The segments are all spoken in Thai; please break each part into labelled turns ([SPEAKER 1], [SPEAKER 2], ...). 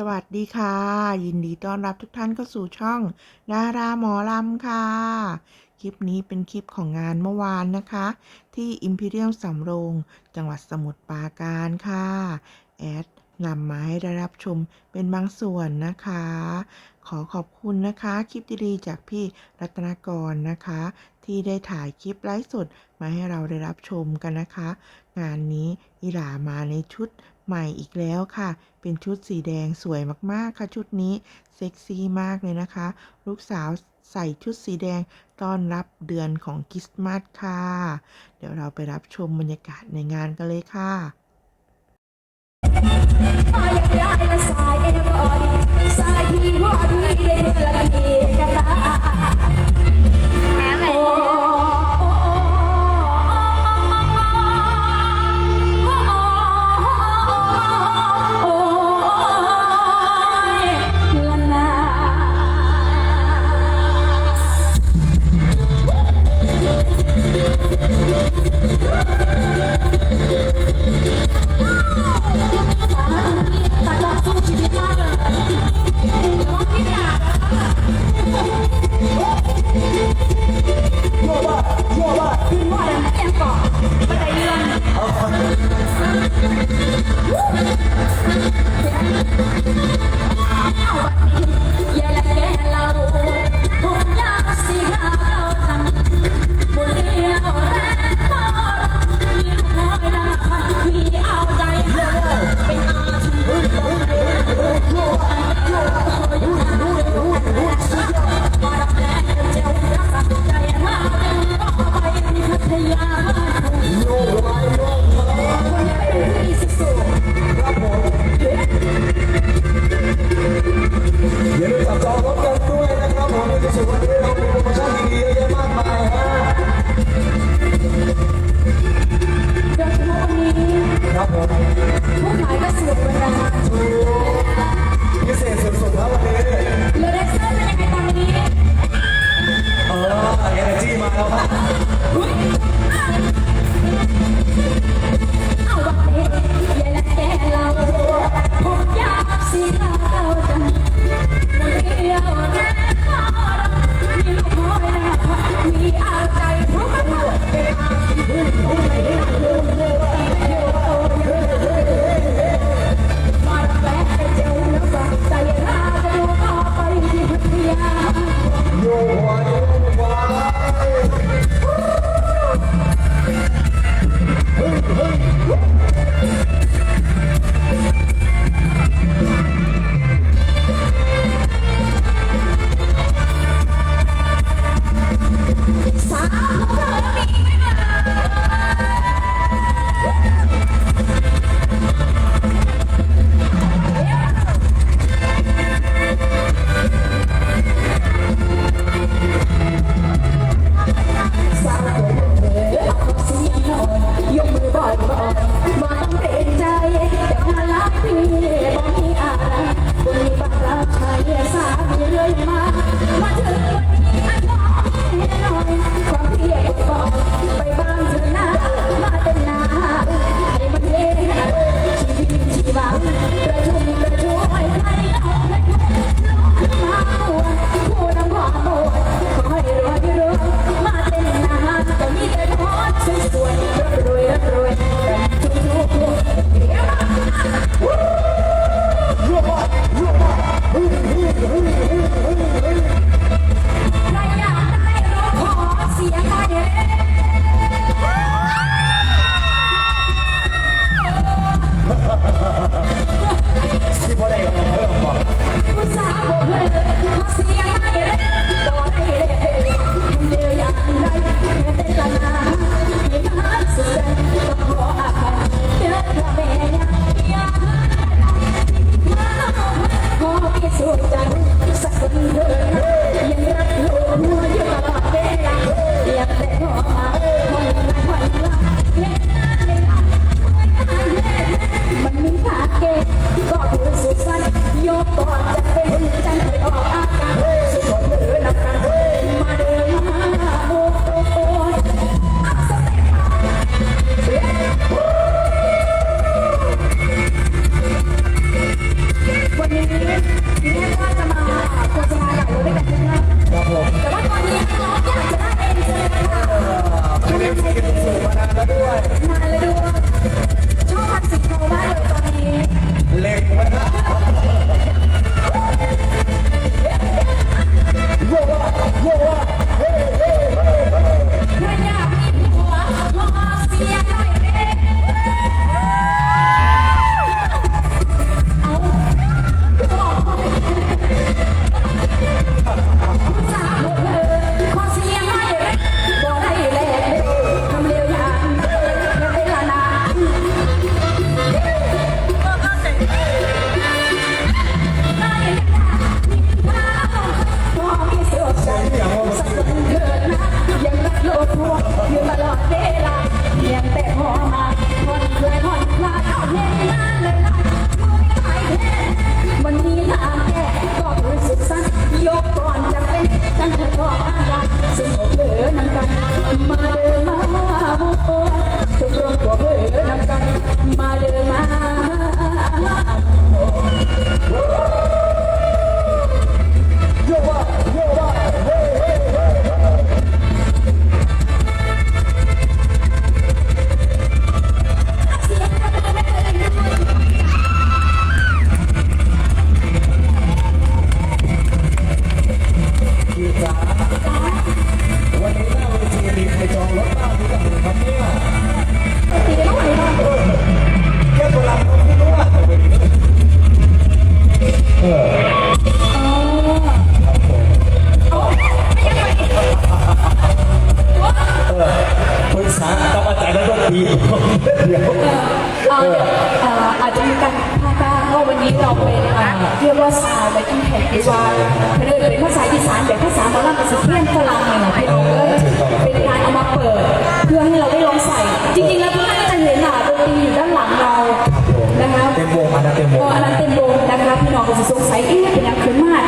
[SPEAKER 1] สวัสดีค่ะ ยินดีต้อนรับทุกท่านเข้าสู่ช่องดาราหมอลำค่ะ คลิปนี้เป็นคลิปของงานเมื่อวานนะคะ ที่ Imperial สำโรง จังหวัดสมุทรปราการค่ะ แอดนำมาให้ได้รับชมเป็นบางส่วนนะคะ ขอขอบคุณนะคะ คลิปดีๆจากพี่รัตนกรนะคะ ที่ได้ถ่ายคลิปไลฟ์สดมาให้เราได้รับชมกันนะคะ งานนี้อิหลามาในชุด ใหม่อีกแล้วค่ะ เป็นชุดสีแดงสวยมากๆค่ะ ชุดนี้เซ็กซี่มากเลยนะคะ ลูกสาวใส่ชุดสีแดงต้อนรับเดือนของคริสต์มาสค่ะ เดี๋ยวเราไปรับชมบรรยากาศในงานกันเลยค่ะ
[SPEAKER 2] 大家注意点安全！老王，你俩。诺大，诺大，听话点，别跑！别太远。好。 มา
[SPEAKER 3] เดิน
[SPEAKER 2] มาบุกตัวร่วมตัวเพื่อนกันมา หลังเรานะคะ
[SPEAKER 3] เต็มวงอันนั้นเต็มว
[SPEAKER 2] เองออันนั้นเต็มวงนะคะพี่น้องก็จะสงสัยเอ๊ะเป็นยังคือมาก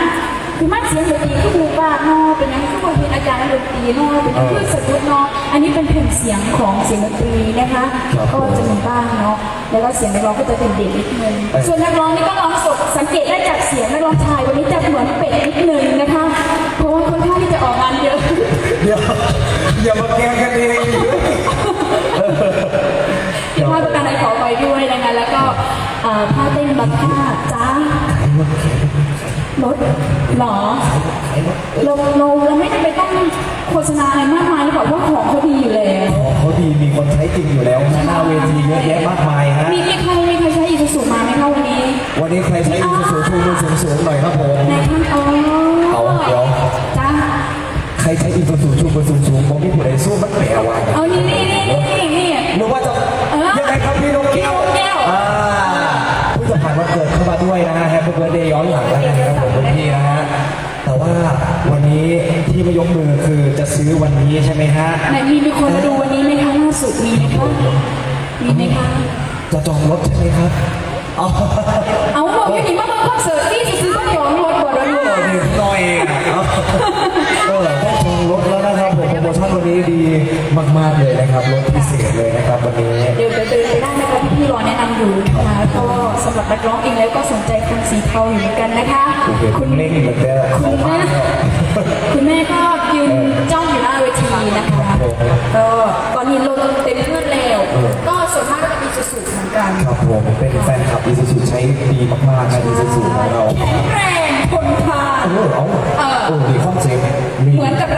[SPEAKER 2] คือมากเสียงดนตรีคือบูบ้าเนาะเป็นยังคือคนเป็นอาจารย์ดนตรีเนาะเป็นคือสะดุดเนาะอันนี้เป็นแผ่นเสียงของเสียงดนตรีนะคะก็จะมีบ้างเนาะแล้วก็เสียงนักร้องก็จะเป็นเด็กนิดนึงส่วนนักร้องนี่ก็ร้องสดสังเกตได้จากเสียงนักร้องชายวันนี้จะเหมือนเป็ดนิดนึงนะคะเพราะว่าค่อนข้างที่จะออกงานเยอะ
[SPEAKER 3] เดี๋ยวอย่ามาแกล้งกันเอง
[SPEAKER 2] อ่อท่าเต้นบัตท่าจ้ารถหรอเราเราเราไม่จำเป็นต้องโฆษณาอะไรมากมายหรอกเพราะของเขาดีอยู่แล้ว
[SPEAKER 3] เขาดีมีคนใช้จริงอยู่แล้วหน้าเวทีเยอะแยะมากมายฮะ
[SPEAKER 2] มีมี ที่
[SPEAKER 3] ไม่ยกมือคือจะซื้อวันนี้ใช่ไหมฮะ
[SPEAKER 2] ไหนมีมีคนมาดูวันนี้ไหมคะล่าสุดมีไหมคะมีไหมคะ
[SPEAKER 3] จะจองรถใช่ไหมครับอ๋อ
[SPEAKER 2] เอาบอกอยู่นี่มาเบิ่งคอนเสิร์ตที่จะซื้อต้องยอมรถบ่ได้เลย
[SPEAKER 3] นิดหน่อยอะเอาเออได้จองรถแล้วนะครับผมโปรโมชั่นวันนี้ดีมากๆเลยนะครับรถพิเศษเลยนะครับวันนี้
[SPEAKER 2] เดี๋ยวเดินเดินไปได้นะคะพี่ๆรอแนะนำอยู่ นะคะก็สำหรับนักร้องเองแล้วก็สนใจคนสีเทาอยู่เหมือนกันนะคะ
[SPEAKER 3] โอเคคุณเล่งเหมือนเดิม
[SPEAKER 2] คุณแม่คุณแม่ก็ยืนจ้องอยู่หน้าเวทีนะคะก็ตอนนี้ลงเต็มเพื่อนแล้ว ก็ส่วนมากก็จะมีสุดๆเหมือนกัน
[SPEAKER 3] ครับผมเป็นแฟนคลับอีซูซูใช้ดีมากๆนะอีซูซูของเรา
[SPEAKER 2] แข็งแรงทนทาน
[SPEAKER 3] เออเอา
[SPEAKER 2] เออ
[SPEAKER 3] เออดีคอนเซ็ปต์มี
[SPEAKER 2] เหมือนกับ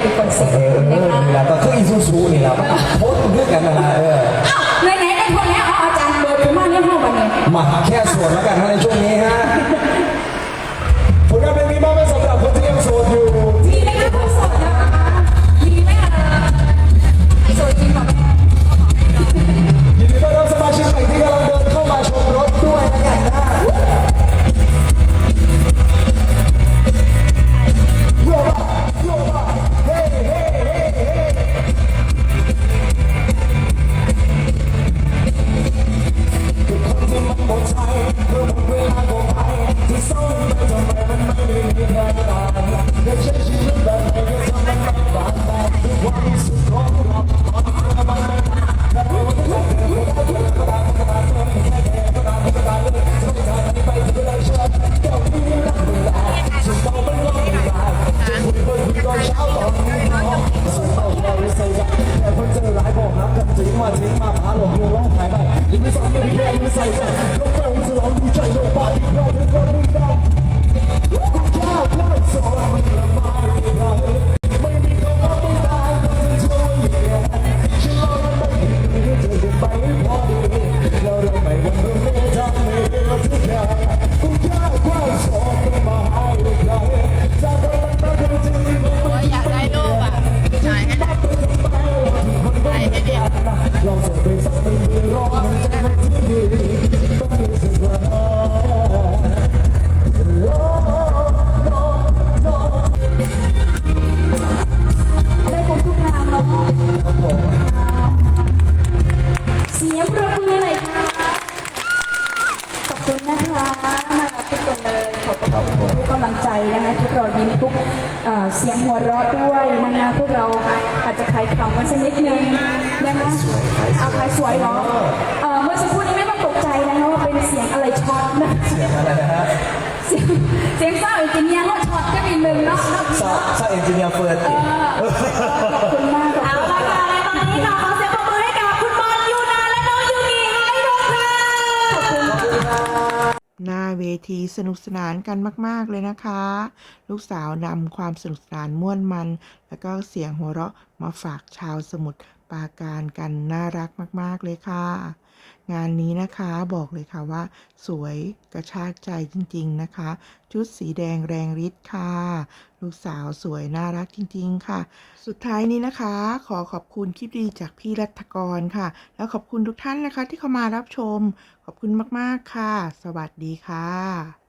[SPEAKER 2] ได้นี่แหละคือคอนเซ็ปต์
[SPEAKER 3] เออเอ
[SPEAKER 2] นะ
[SPEAKER 3] อ
[SPEAKER 2] คะ
[SPEAKER 3] นี่แหละก็คืออีซูซูนี่แหละมันโพสต์เรื่องกันนะฮะเออ
[SPEAKER 2] อ้าวไหนๆไอ้คนนี้เอาอาจารย์เบิร์ดขึ้นมาเนี่ยห้องวันนี้
[SPEAKER 3] มาแค่ส่วนแล้วกันนะในช่วงนี้ฮะ อย
[SPEAKER 2] เอ่
[SPEAKER 3] อเสี
[SPEAKER 4] ย
[SPEAKER 2] งหัวเราะด้วยนะคะพวกเราอาจจะขายของกันสักนิดนึงนะคะเอาขายสวยเหรอเอ่อเมื่อสักครู่นี้ไม่ต้องตกใจนะคะว่าเป็นเสียงอะไรช็อตนะ
[SPEAKER 3] เสียงอะไรนะฮะ
[SPEAKER 2] เสียงเสียงเศร้าอีกทีเนี้ยเขาช็อตก็มีหนึ่งเนาะ
[SPEAKER 3] ซาซาเอนจิเนียร์เฟิร์น
[SPEAKER 2] ขอบคุณมาก
[SPEAKER 1] หน้าเวทีสนุกสนานกันมาก ๆ เลยนะคะ ลูกสาวนำความสนุกสนานม่วนมัน แล้วก็เสียงหัวเราะมาฝากชาวสมุทร ปราการกันน่ารักมาก ๆ เลยค่ะ งานนี้นะคะบอกเลยค่ะว่า สวยกระชากใจจริง ๆ นะคะ ชุดสีแดงแรงฤทธิ์ค่ะ ลูกสาวสวยน่ารักจริง ๆ ค่ะ สุดท้ายนี้นะคะ ขอขอบคุณคลิปดีจากพี่รัฐกรค่ะ แล้วขอบคุณทุกท่านนะคะที่เข้ามารับชม ขอบคุณมาก ๆ ค่ะ สวัสดีค่ะ